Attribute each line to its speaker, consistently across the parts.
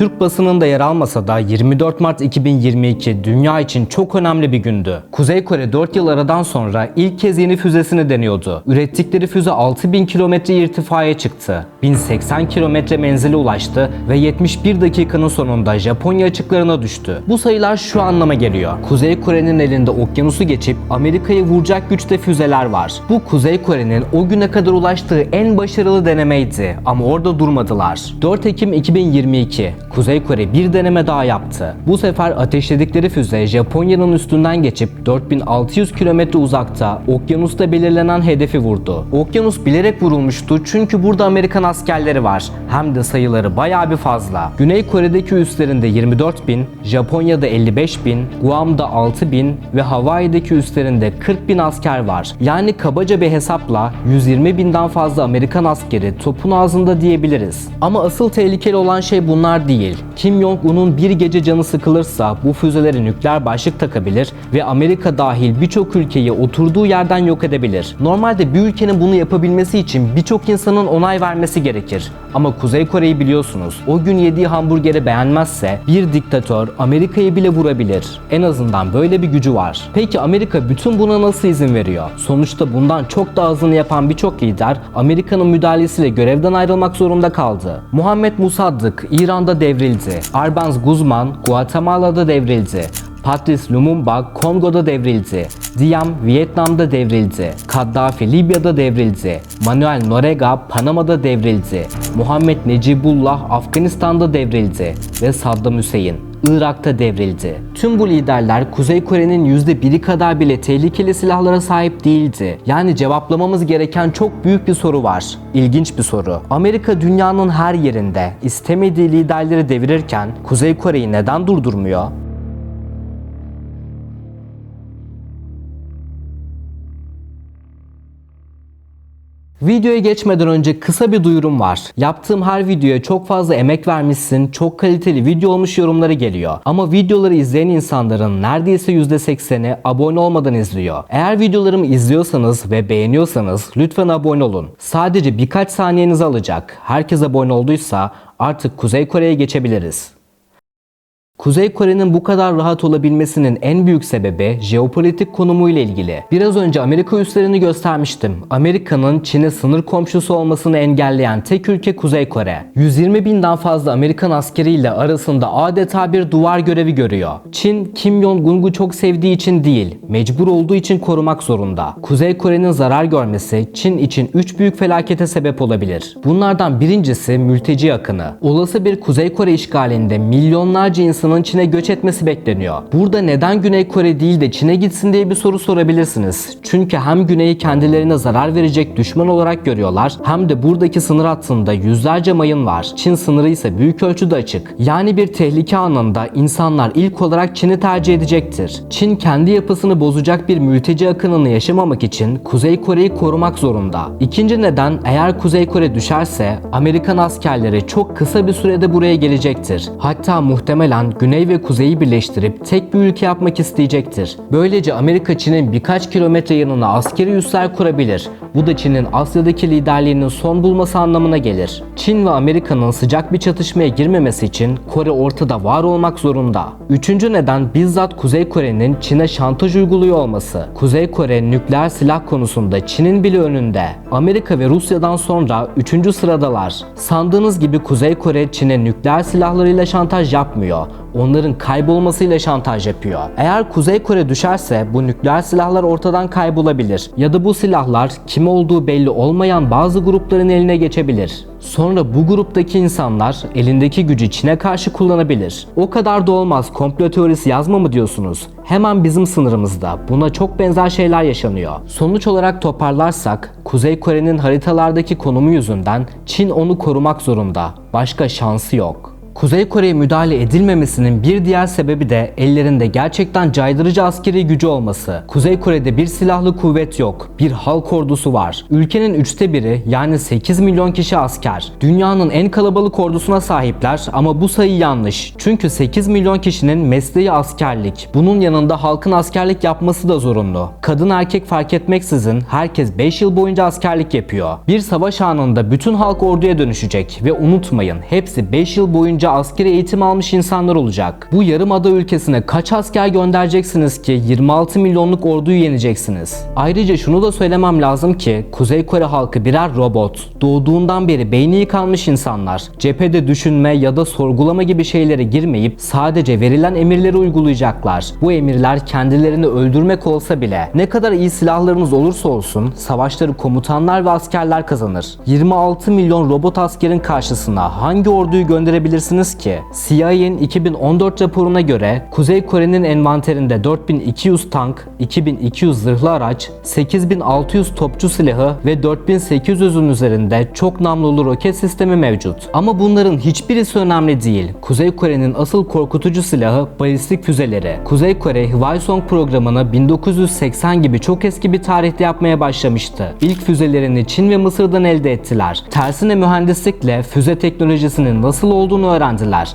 Speaker 1: Türk basınında yer almasa da 24 Mart 2022 dünya için çok önemli bir gündü. Kuzey Kore 4 yıl aradan sonra ilk kez yeni füzesini deniyordu. Ürettikleri füze 6000 kilometre irtifaya çıktı. 1080 kilometre menzile ulaştı ve 71 dakikanın sonunda Japonya açıklarına düştü. Bu sayılar şu anlama geliyor. Kuzey Kore'nin elinde okyanusu geçip Amerika'yı vuracak güçte füzeler var. Bu Kuzey Kore'nin o güne kadar ulaştığı en başarılı denemeydi ama orada durmadılar. 4 Ekim 2022 Kuzey Kore bir deneme daha yaptı. Bu sefer ateşledikleri füze Japonya'nın üstünden geçip 4600 kilometre uzakta okyanusta belirlenen hedefi vurdu. Okyanus bilerek vurulmuştu çünkü burada Amerikan askerleri var. Hem de sayıları bayağı bir fazla. Güney Kore'deki üslerinde 24 bin, Japonya'da 55 bin, Guam'da 6 bin ve Hawaii'deki üslerinde 40 bin asker var. Yani kabaca bir hesapla 120 binden fazla Amerikan askeri topun ağzında diyebiliriz. Ama asıl tehlikeli olan şey bunlar değil. Kim Jong-un'un bir gece canı sıkılırsa bu füzelere nükleer başlık takabilir ve Amerika dahil birçok ülkeyi oturduğu yerden yok edebilir. Normalde bir ülkenin bunu yapabilmesi için birçok insanın onay vermesi gerekir. Ama Kuzey Kore'yi biliyorsunuz. O gün yediği hamburgeri beğenmezse bir diktatör Amerika'yı bile vurabilir. En azından böyle bir gücü var. Peki Amerika bütün buna nasıl izin veriyor? Sonuçta bundan çok daha hızını yapan birçok lider Amerika'nın müdahalesiyle görevden ayrılmak zorunda kaldı. Muhammed Musaddık İran'da devrildi. Arbenz Guzman Guatemala'da devrildi. Patrice Lumumba Kongo'da devrildi. Diem Vietnam'da devrildi. Kaddafi Libya'da devrildi. Manuel Noriega Panama'da devrildi. Muhammed Necibullah Afganistan'da devrildi ve Saddam Hüseyin Irak'ta devrildi. Tüm bu liderler Kuzey Kore'nin %1'i kadar bile tehlikeli silahlara sahip değildi. Yani cevaplamamız gereken çok büyük bir soru var. İlginç bir soru. Amerika dünyanın her yerinde istemediği liderleri devirirken Kuzey Kore'yi neden durdurmuyor? Videoya geçmeden önce kısa bir duyurum var. Yaptığım her videoya çok fazla emek vermişsin, çok kaliteli video olmuş yorumları geliyor. Ama videoları izleyen insanların neredeyse %80'i abone olmadan izliyor. Eğer videolarımı izliyorsanız ve beğeniyorsanız lütfen abone olun. Sadece birkaç saniyenizi alacak. Herkes abone olduysa artık Kuzey Kore'ye geçebiliriz. Kuzey Kore'nin bu kadar rahat olabilmesinin en büyük sebebi jeopolitik konumu ile ilgili. Biraz önce Amerika üslerini göstermiştim. Amerika'nın Çin'e sınır komşusu olmasını engelleyen tek ülke Kuzey Kore. 120 binden fazla Amerikan askeriyle arasında adeta bir duvar görevi görüyor. Çin, Kim Jong-un'u çok sevdiği için değil, mecbur olduğu için korumak zorunda. Kuzey Kore'nin zarar görmesi Çin için 3 büyük felakete sebep olabilir. Bunlardan birincisi mülteci akını. Olası bir Kuzey Kore işgalinde milyonlarca insanın Çin'e göç etmesi bekleniyor. Burada neden Güney Kore değil de Çin'e gitsin diye bir soru sorabilirsiniz. Çünkü hem Güney'i kendilerine zarar verecek düşman olarak görüyorlar hem de buradaki sınır hattında yüzlerce mayın var. Çin sınırı ise büyük ölçüde açık. Yani bir tehlike anında insanlar ilk olarak Çin'i tercih edecektir. Çin kendi yapısını bozacak bir mülteci akınını yaşamamak için Kuzey Kore'yi korumak zorunda. İkinci neden eğer Kuzey Kore düşerse Amerikan askerleri çok kısa bir sürede buraya gelecektir. Hatta muhtemelen Güney ve Kuzey'i birleştirip tek bir ülke yapmak isteyecektir. Böylece Amerika Çin'in birkaç kilometre yanına askeri üsler kurabilir. Bu da Çin'in Asya'daki liderliğinin son bulması anlamına gelir. Çin ve Amerika'nın sıcak bir çatışmaya girmemesi için Kore ortada var olmak zorunda. Üçüncü neden bizzat Kuzey Kore'nin Çin'e şantaj uyguluyor olması. Kuzey Kore nükleer silah konusunda Çin'in bile önünde. Amerika ve Rusya'dan sonra üçüncü sıradalar. Sandığınız gibi Kuzey Kore Çin'e nükleer silahlarıyla şantaj yapmıyor onların kaybolmasıyla şantaj yapıyor. Eğer Kuzey Kore düşerse bu nükleer silahlar ortadan kaybolabilir ya da bu silahlar kim olduğu belli olmayan bazı grupların eline geçebilir. Sonra bu gruptaki insanlar elindeki gücü Çin'e karşı kullanabilir. O kadar da olmaz komplo teorisi yazma mı diyorsunuz? Hemen bizim sınırımızda buna çok benzer şeyler yaşanıyor. Sonuç olarak toparlarsak Kuzey Kore'nin haritalardaki konumu yüzünden Çin onu korumak zorunda. Başka şansı yok. Kuzey Kore'ye müdahale edilmemesinin bir diğer sebebi de ellerinde gerçekten caydırıcı askeri gücü olması. Kuzey Kore'de bir silahlı kuvvet yok, bir halk ordusu var. Ülkenin üçte biri yani 8 milyon kişi asker. Dünyanın en kalabalık ordusuna sahipler ama bu sayı yanlış. Çünkü 8 milyon kişinin mesleği askerlik. Bunun yanında halkın askerlik yapması da zorunlu. Kadın erkek fark etmeksizin herkes 5 yıl boyunca askerlik yapıyor. Bir savaş anında bütün halk orduya dönüşecek ve unutmayın hepsi 5 yıl boyunca boyunca askeri eğitim almış insanlar olacak. Bu yarımada ülkesine kaç asker göndereceksiniz ki 26 milyonluk orduyu yeneceksiniz? Ayrıca şunu da söylemem lazım ki Kuzey Kore halkı birer robot. Doğduğundan beri beyni yıkanmış insanlar. Cephede düşünme ya da sorgulama gibi şeylere girmeyip sadece verilen emirleri uygulayacaklar. Bu emirler kendilerini öldürmek olsa bile ne kadar iyi silahlarınız olursa olsun savaşları komutanlar ve askerler kazanır. 26 milyon robot askerin karşısına hangi orduyu gönderebilirsiniz ki? CIA'nin 2014 raporuna göre Kuzey Kore'nin envanterinde 4200 tank, 2200 zırhlı araç, 8600 topçu silahı ve 4800'ün üzerinde çok namlulu roket sistemi mevcut. Ama bunların hiçbirisi önemli değil. Kuzey Kore'nin asıl korkutucu silahı balistik füzeleri. Kuzey Kore Hwasong programını 1980 gibi çok eski bir tarihte yapmaya başlamıştı. İlk füzelerini Çin ve Mısır'dan elde ettiler. Tersine mühendislikle füze teknolojisinin nasıl olduğunu öğrendiler.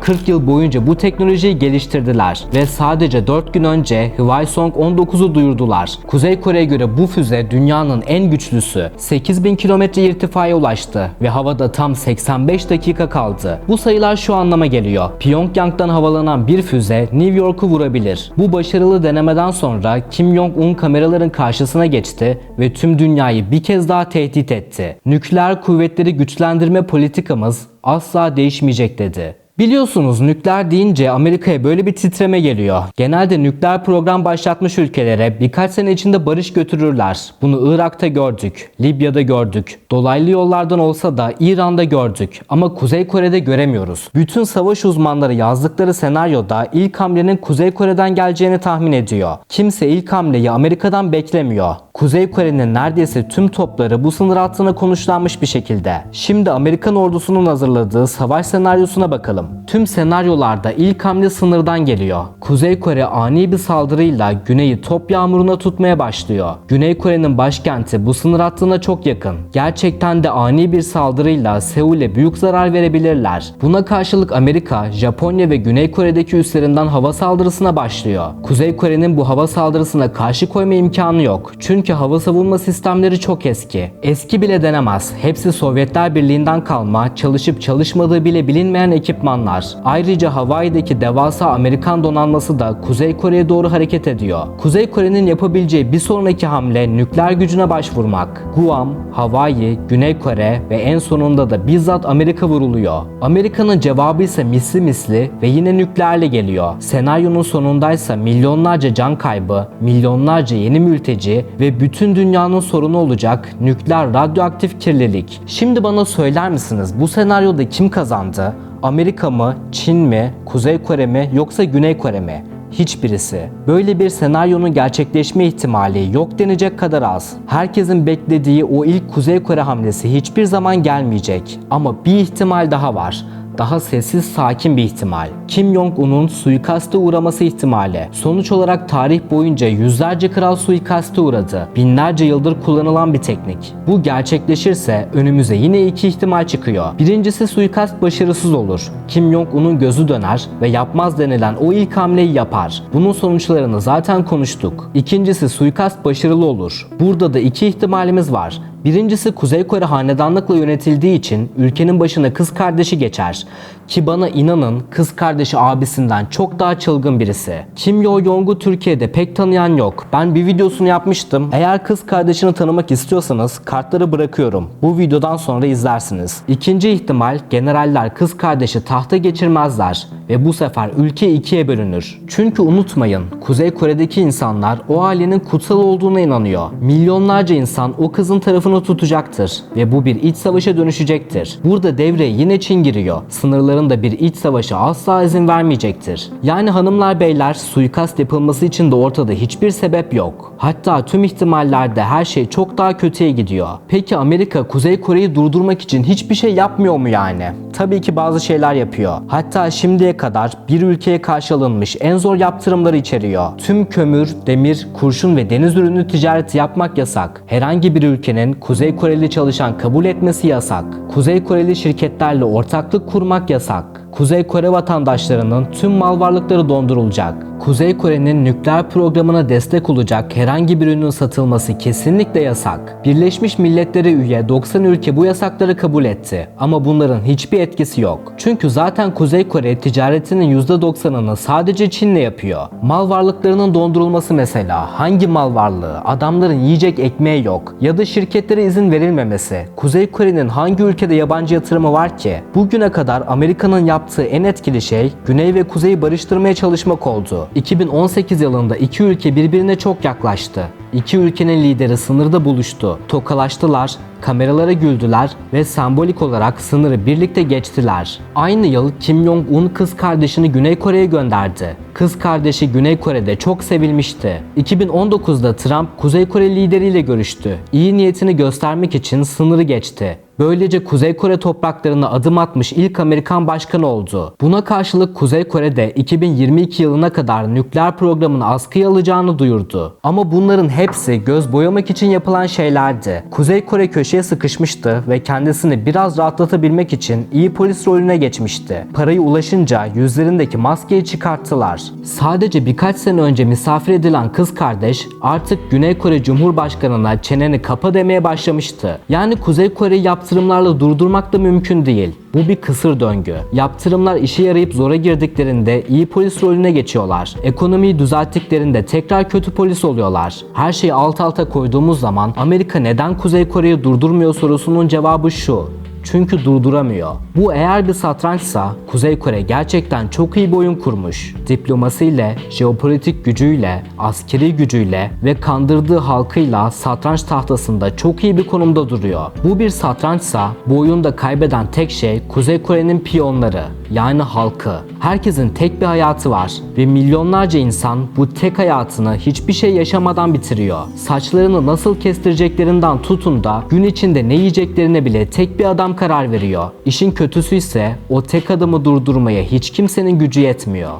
Speaker 1: 40 yıl boyunca bu teknolojiyi geliştirdiler ve sadece 4 gün önce Hwasong 19'u duyurdular. Kuzey Kore'ye göre bu füze dünyanın en güçlüsü. 8000 kilometre irtifaya ulaştı ve havada tam 85 dakika kaldı. Bu sayılar şu anlama geliyor. Pyongyang'dan havalanan bir füze New York'u vurabilir. Bu başarılı denemeden sonra Kim Jong-un kameraların karşısına geçti ve tüm dünyayı bir kez daha tehdit etti. Nükleer kuvvetleri güçlendirme politikamız asla değişmeyecek dedi. Biliyorsunuz nükleer deyince Amerika'ya böyle bir titreme geliyor. Genelde nükleer program başlatmış ülkelere birkaç sene içinde barış götürürler. Bunu Irak'ta gördük, Libya'da gördük. Dolaylı yollardan olsa da İran'da gördük ama Kuzey Kore'de göremiyoruz. Bütün savaş uzmanları yazdıkları senaryoda ilk hamlenin Kuzey Kore'den geleceğini tahmin ediyor. Kimse ilk hamleyi Amerika'dan beklemiyor. Kuzey Kore'nin neredeyse tüm topları bu sınır hattına konuşlanmış bir şekilde. Şimdi Amerikan ordusunun hazırladığı savaş senaryosuna bakalım. Tüm senaryolarda ilk hamle sınırdan geliyor. Kuzey Kore ani bir saldırıyla güneyi top yağmuruna tutmaya başlıyor. Güney Kore'nin başkenti bu sınır hattına çok yakın. Gerçekten de ani bir saldırıyla Seul'e büyük zarar verebilirler. Buna karşılık Amerika, Japonya ve Güney Kore'deki üslerinden hava saldırısına başlıyor. Kuzey Kore'nin bu hava saldırısına karşı koyma imkanı yok. Çünkü hava savunma sistemleri çok eski. Eski bile denemez. Hepsi Sovyetler Birliği'nden kalma, çalışıp çalışmadığı bile bilinmeyen ekipmanlar. Ayrıca Hawaii'deki devasa Amerikan donanması da Kuzey Kore'ye doğru hareket ediyor. Kuzey Kore'nin yapabileceği bir sonraki hamle nükleer gücüne başvurmak. Guam, Hawaii, Güney Kore ve en sonunda da bizzat Amerika vuruluyor. Amerika'nın cevabı ise misli misli ve yine nükleerle geliyor. Senaryonun sonundaysa milyonlarca can kaybı, milyonlarca yeni mülteci ve bütün dünyanın sorunu olacak nükleer radyoaktif kirlilik. Şimdi bana söyler misiniz bu senaryoda kim kazandı? Amerika mı, Çin mi, Kuzey Kore mi yoksa Güney Kore mi? Hiçbirisi. Böyle bir senaryonun gerçekleşme ihtimali yok denecek kadar az. Herkesin beklediği o ilk Kuzey Kore hamlesi hiçbir zaman gelmeyecek. Ama bir ihtimal daha var daha sessiz sakin bir ihtimal. Kim Jong-un'un suikaste uğraması ihtimali. Sonuç olarak tarih boyunca yüzlerce kral suikaste uğradı. Binlerce yıldır kullanılan bir teknik. Bu gerçekleşirse önümüze yine iki ihtimal çıkıyor. Birincisi suikast başarısız olur. Kim Jong-un'un gözü döner ve yapmaz denilen o ilk hamleyi yapar. Bunun sonuçlarını zaten konuştuk. İkincisi suikast başarılı olur. Burada da iki ihtimalimiz var. Birincisi Kuzey Kore hanedanlıkla yönetildiği için ülkenin başına kız kardeşi geçer. Ki bana inanın kız kardeşi abisinden çok daha çılgın birisi. Kim Yo Jong'u Türkiye'de pek tanıyan yok. Ben bir videosunu yapmıştım. Eğer kız kardeşini tanımak istiyorsanız kartları bırakıyorum. Bu videodan sonra izlersiniz. İkinci ihtimal generaller kız kardeşi tahta geçirmezler ve bu sefer ülke ikiye bölünür. Çünkü unutmayın Kuzey Kore'deki insanlar o ailenin kutsal olduğuna inanıyor. Milyonlarca insan o kızın tarafını tutacaktır ve bu bir iç savaşa dönüşecektir. Burada devreye yine Çin giriyor. Sınırlarında bir iç savaşa asla izin vermeyecektir. Yani hanımlar beyler suikast yapılması için de ortada hiçbir sebep yok. Hatta tüm ihtimallerde her şey çok daha kötüye gidiyor. Peki Amerika Kuzey Kore'yi durdurmak için hiçbir şey yapmıyor mu yani? Tabii ki bazı şeyler yapıyor. Hatta şimdiye kadar bir ülkeye karşı alınmış en zor yaptırımları içeriyor. Tüm kömür, demir, kurşun ve deniz ürünü ticareti yapmak yasak. Herhangi bir ülkenin Kuzey Koreli çalışan kabul etmesi yasak. Kuzey Koreli şirketlerle ortaklık kurmak yasak. Kuzey Kore vatandaşlarının tüm mal varlıkları dondurulacak. Kuzey Kore'nin nükleer programına destek olacak herhangi bir ürünün satılması kesinlikle yasak. Birleşmiş Milletler'e üye 90 ülke bu yasakları kabul etti. Ama bunların hiçbir etkisi yok. Çünkü zaten Kuzey Kore ticaretinin %90'ını sadece Çin'le yapıyor. Mal varlıklarının dondurulması mesela. Hangi mal varlığı? Adamların yiyecek ekmeği yok. Ya da şirketlere izin verilmemesi. Kuzey Kore'nin hangi ülkede yabancı yatırımı var ki? Bugüne kadar Amerika'nın yaptığı en etkili şey Güney ve Kuzey'i barıştırmaya çalışmak oldu. 2018 yılında iki ülke birbirine çok yaklaştı. İki ülkenin lideri sınırda buluştu. Tokalaştılar, kameralara güldüler ve sembolik olarak sınırı birlikte geçtiler. Aynı yıl Kim Jong-un kız kardeşini Güney Kore'ye gönderdi. Kız kardeşi Güney Kore'de çok sevilmişti. 2019'da Trump Kuzey Kore lideriyle görüştü. İyi niyetini göstermek için sınırı geçti. Böylece Kuzey Kore topraklarına adım atmış ilk Amerikan başkanı oldu. Buna karşılık Kuzey Kore de 2022 yılına kadar nükleer programını askıya alacağını duyurdu. Ama bunların hepsi göz boyamak için yapılan şeylerdi. Kuzey Kore köşeye sıkışmıştı ve kendisini biraz rahatlatabilmek için iyi polis rolüne geçmişti. Parayı ulaşınca yüzlerindeki maskeyi çıkarttılar. Sadece birkaç sene önce misafir edilen kız kardeş artık Güney Kore Cumhurbaşkanı'na çeneni kapa demeye başlamıştı. Yani Kuzey Kore'yi yaptırımlarla durdurmak da mümkün değil. Bu bir kısır döngü. Yaptırımlar işe yarayıp zora girdiklerinde iyi polis rolüne geçiyorlar. Ekonomiyi düzelttiklerinde tekrar kötü polis oluyorlar. Her şeyi alt alta koyduğumuz zaman Amerika neden Kuzey Kore'yi durdurmuyor sorusunun cevabı şu. Çünkü durduramıyor. Bu eğer bir satrançsa Kuzey Kore gerçekten çok iyi bir oyun kurmuş. Diplomasiyle, jeopolitik gücüyle, askeri gücüyle ve kandırdığı halkıyla satranç tahtasında çok iyi bir konumda duruyor. Bu bir satrançsa bu oyunda kaybeden tek şey Kuzey Kore'nin piyonları yani halkı. Herkesin tek bir hayatı var ve milyonlarca insan bu tek hayatını hiçbir şey yaşamadan bitiriyor. Saçlarını nasıl kestireceklerinden tutun da gün içinde ne yiyeceklerine bile tek bir adam karar veriyor. İşin kötüsü ise o tek adamı durdurmaya hiç kimsenin gücü yetmiyor.